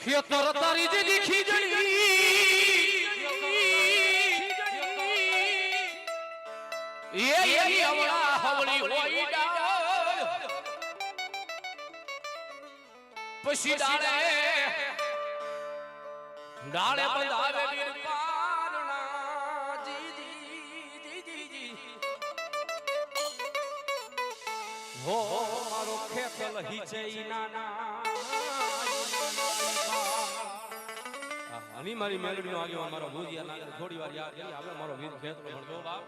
ખેતર તારી જે દીખી જણી એ એની અવળા હવળી હોય ડાળ પછી ડાળે ડાળે બંધાવે જી જી હો મારો ખેતલ હિચઈ નાના હમી મારી મેલડીનો આગેવાન મારો ભૂજિયા થોડી વાર યાદ કરી હવે મારો વીર ખેતરો ભણતો બાપ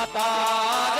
মাতা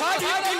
Hadi, hadi.